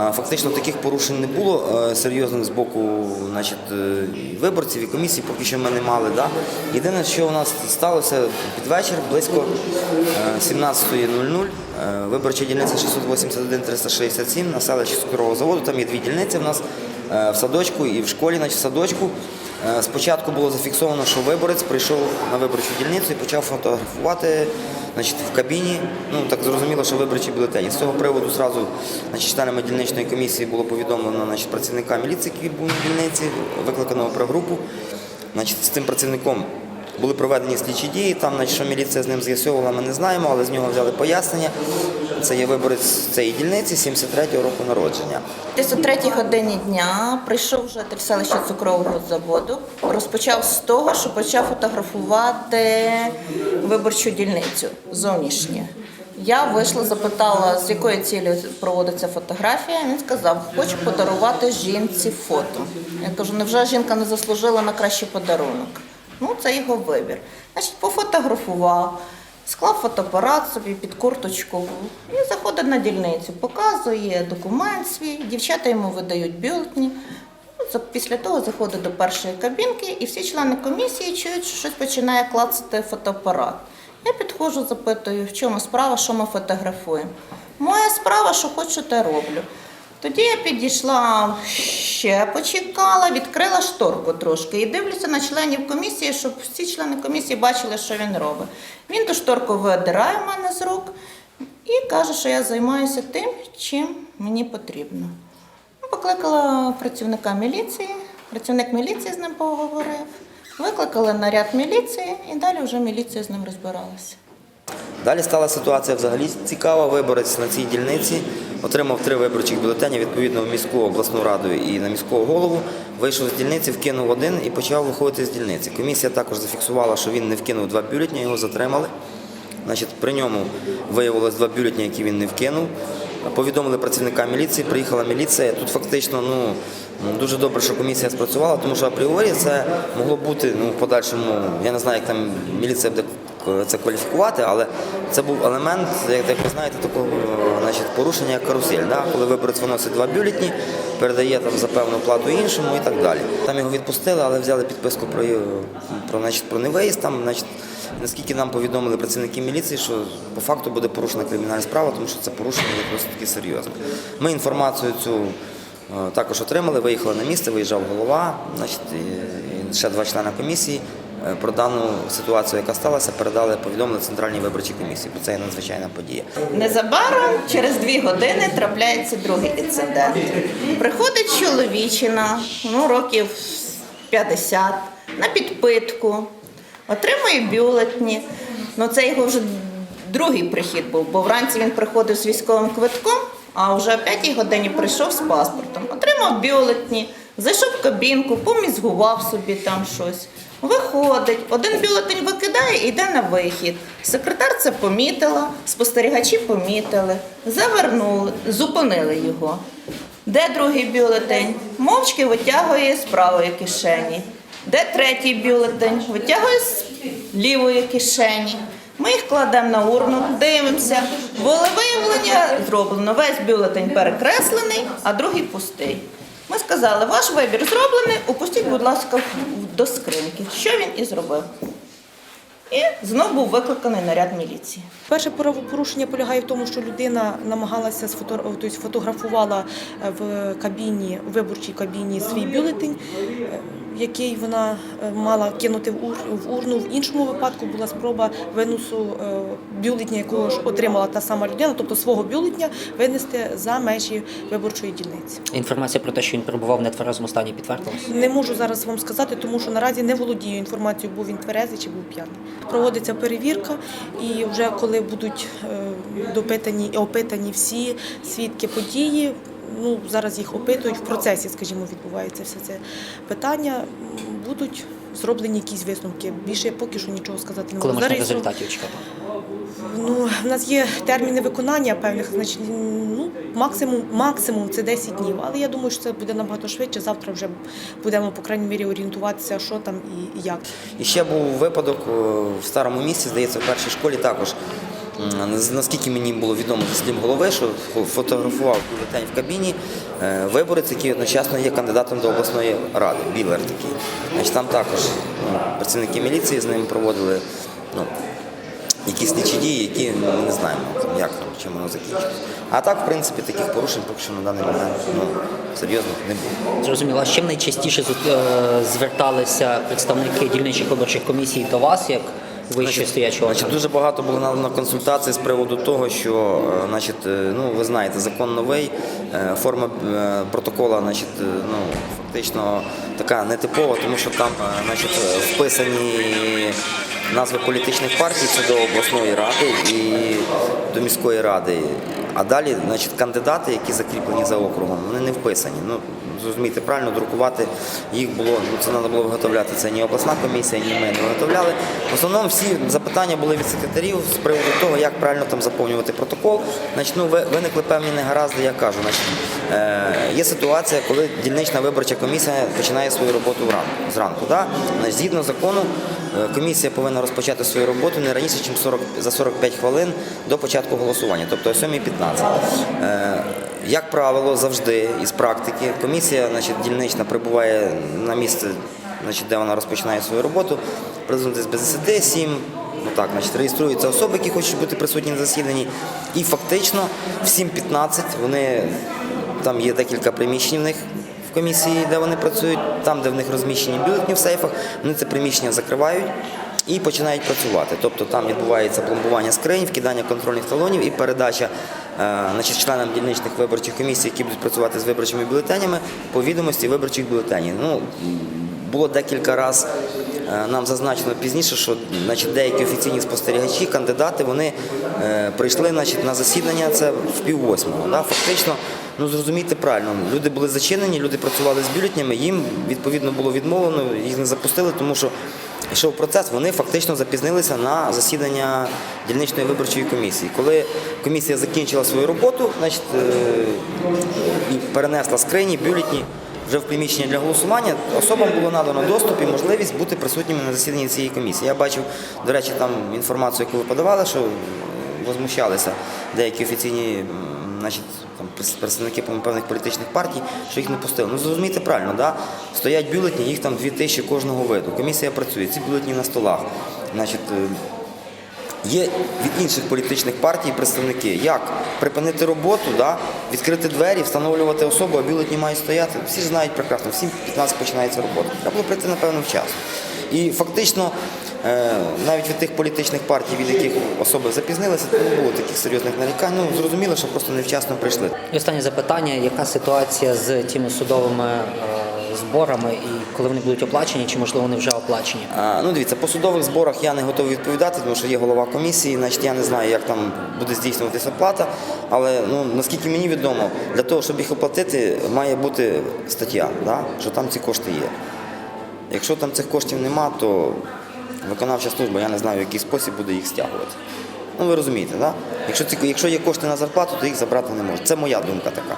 Фактично таких порушень не було е, серйозних з боку значить, е, виборців і комісії, поки що ми не мали. Да? Єдине, що у нас сталося під вечір, близько е, 17.00, е, виборча дільниця 681-367 на селищі цукрового заводу. Там є дві дільниці в нас в садочку і в школі, значить, в садочку. Е, Спочатку було зафіксовано, що виборець прийшов на виборчу дільницю і почав фотографувати значить, в кабіні. Ну так зрозуміло, що виборчі бюлетені. З цього приводу зразу значить, членами дільничної комісії було повідомлено значить, працівника міліції, який був на дільниці, викликаного прогрупу. Значить, з цим працівником були проведені слідчі дії. Там, значить, що міліція з ним з'ясовувала, ми не знаємо, але з нього взяли пояснення. Це є виборець цієї дільниці 73-го року народження. Десь о третій годині дня прийшов житель селища цукрового заводу. Розпочав з того, що почав фотографувати виборчу дільницю зовнішню. Я вийшла, запитала, з якою цілею проводиться фотографія. Він сказав, хочу подарувати жінці фото. Я кажу, невже жінка не заслужила на кращий подарунок? Ну, це його вибір. Значить, пофотографував, склав фотоапарат собі під курточку і заходить на дільницю, показує документ свій, дівчата йому видають бюлетні. Ну, Після того заходить до першої кабінки, і всі члени комісії чують, що щось починає клацати фотоапарат. Я підходжу, запитую, в чому справа, що ми фотографуємо. Моя справа, що хочу, те роблю. Тоді я підійшла ще почекала, відкрила шторку трошки і дивлюся на членів комісії, щоб всі члени комісії бачили, що він робить. Він ту шторку видирає в мене з рук і каже, що я займаюся тим, чим мені потрібно. Ну, Покликала працівника міліції, працівник міліції з ним поговорив, викликали наряд міліції і далі вже міліція з ним розбиралася. Далі стала ситуація взагалі цікава. Виборець на цій дільниці отримав три виборчих бюлетені відповідно в міську обласну раду і на міського голову. Вийшов з дільниці, вкинув один і почав виходити з дільниці. Комісія також зафіксувала, що він не вкинув два бюлетні, його затримали. Значить, при ньому виявилось два бюлетні, які він не вкинув. Повідомили працівника міліції, приїхала міліція. Тут фактично ну, дуже добре, що комісія спрацювала, тому що апріорі це могло бути ну, в подальшому, я не знаю, як там міліція буде це кваліфікувати, але це був елемент, як, ви знаєте, такого значить, порушення як карусель, да? коли виборець виносить два бюлетні, передає там за певну плату іншому і так далі. Там його відпустили, але взяли підписку про, про, значить, про невиїзд. Там, значить, наскільки нам повідомили працівники міліції, що по факту буде порушена кримінальна справа, тому що це порушення досить таки серйозне. Ми інформацію цю е, також отримали, виїхали на місце, виїжджав голова, значить, і ще два члени комісії. Е, Про дану ситуацію, яка сталася, передали повідомлення Центральній виборчій комісії, бо це є надзвичайна подія. Незабаром, через дві години, трапляється другий інцидент. Приходить чоловічина, ну, років 50, на підпитку, отримує бюлетні. Ну, це його вже другий прихід був, бо вранці він приходив з військовим квитком, а вже о 5 годині прийшов з паспортом. Отримав бюлетні, зайшов в кабінку, помізгував собі там щось. Виходить, один бюлетень викидає і йде на вихід. Секретар це помітила, спостерігачі помітили, завернули, зупинили його. Де другий бюлетень? Мовчки витягує з правої кишені. Де третій бюлетень? Витягує з лівої кишені. Ми їх кладемо на урну, дивимося. Волевиявлення зроблено. Весь бюлетень перекреслений, а другий пустий. Ми сказали, ваш вибір зроблений, опустіть, будь ласка, до скриньки. Що він і зробив. І знов був викликаний наряд міліції. Перше правопорушення полягає в тому, що людина намагалася сфото- тобто фотографувала е, в кабіні, виборчій кабіні свій бюлетень, який вона е, мала кинути в ур- в урну. В іншому випадку була спроба виносу е, бюлетня, якого ж отримала та сама людина, тобто свого бюлетня, винести за межі виборчої дільниці. Інформація про те, що він перебував в нетверезому стані, підтвердилася? Не можу зараз вам сказати, тому що наразі не володію інформацією, був він тверезий чи був п'яний. Проводиться перевірка, і вже коли будуть е, допитані і опитані всі свідки події. Ну зараз їх опитують в процесі, скажімо, відбувається все це питання. Будуть зроблені якісь висновки. Більше я поки що нічого сказати не Коли можу. можна Зареєстру- результатів чекати? Ну, в нас є терміни виконання певних, значить, ну, максимум, максимум це 10 днів. Але я думаю, що це буде набагато швидше. Завтра вже будемо, по крайній мірі, орієнтуватися, що там і, як. І ще був випадок е, в старому місті, здається, в першій школі також. З- Наскільки мені було відомо зі слів голови, що фотографував бюлетень в кабіні е, виборець, який одночасно є кандидатом до обласної ради, білер такий. Значить, там також ну, працівники міліції з ним проводили ну, якісь слідчі дії, які ми не знаємо, як чим воно закінчиться. А так, в принципі, таких порушень поки що на даний момент ну, серйозних не було. Зрозуміло, з чим найчастіше е, зверталися представники дільничих виборчих комісій до вас, як вище стоячого? Значить, дуже багато було надано консультацій з приводу того, що е, значить, е, ну, ви знаєте, закон новий, е, форма протокола значить, ну, фактично така нетипова, тому що там значить, вписані назви політичних партій, це до обласної ради і до міської ради. А далі, значить, кандидати, які закріплені за округом, вони не вписані. Ну, зрозумійте, правильно друкувати їх було, ну це треба було виготовляти. Це ні обласна комісія, ні ми не виготовляли. В основному всі запитання були від секретарів з приводу того, як правильно там заповнювати протокол. Значить, ну, ви- виникли певні негаразди, я кажу. Значить, е, є ситуація, коли дільнична виборча комісія починає свою роботу зранку. Да? Значить, згідно закону, е, комісія повинна розпочати свою роботу не раніше, ніж 40, за 45 хвилин до початку голосування, тобто о 7.15. Е, як правило, завжди із практики. Комісія значить, дільнична прибуває на місце, значить, де вона розпочинає свою роботу, десь без 10, 7, ну так, значить, реєструються особи, які хочуть бути присутні на засіданні. І фактично в 7.15 вони там є декілька приміщень в них в комісії, де вони працюють, там, де в них розміщені бюлетні в сейфах, вони це приміщення закривають і починають працювати. Тобто там відбувається пломбування скринь, вкидання контрольних талонів і передача е, значить, членам дільничних виборчих комісій, які будуть працювати з виборчими бюлетенями, по відомості виборчих бюлетенів. Ну, було декілька разів е, нам зазначено пізніше, що значить, деякі офіційні спостерігачі, кандидати, вони е, прийшли значить, на засідання це в пів восьмого. Да? Фактично, ну зрозумійте правильно, люди були зачинені, люди працювали з бюлетнями, їм відповідно було відмовлено, їх не запустили, тому що йшов процес, вони фактично запізнилися на засідання дільничної виборчої комісії. Коли комісія закінчила свою роботу, значить, е, і перенесла скрині, бюлетні вже в приміщення для голосування, особам було надано доступ і можливість бути присутніми на засіданні цієї комісії. Я бачив, до речі, там інформацію, яку ви подавали, що возмущалися деякі офіційні значить, там, представники певних політичних партій, що їх не пустили. Ну зрозумійте правильно, да? стоять бюлетні, їх там дві тисячі кожного виду. Комісія працює, ці бюлетні на столах. Значить, е, Є від інших політичних партій представники, як припинити роботу, да, відкрити двері, встановлювати особу, а бюлетні мають стояти. Всі ж знають прекрасно, всім 15 починається робота. Треба було прийти, напевно, вчасно. І фактично, навіть від тих політичних партій, від яких особи запізнилися, то не було таких серйозних нарікань. Ну, зрозуміло, що просто невчасно прийшли. І останнє запитання: яка ситуація з тими судовими е, зборами і коли вони будуть оплачені, чи можливо вони вже оплачені? А, Ну, дивіться, по судових зборах я не готовий відповідати, тому що є голова комісії, значить я не знаю, як там буде здійснюватися оплата. Але ну, наскільки мені відомо, для того, щоб їх оплатити, має бути стаття, да? що там ці кошти є. Якщо там цих коштів нема, то виконавча служба, я не знаю, в який спосіб буде їх стягувати. Ну ви розумієте, да? якщо, якщо є кошти на зарплату, то їх забрати не можна. Це моя думка така.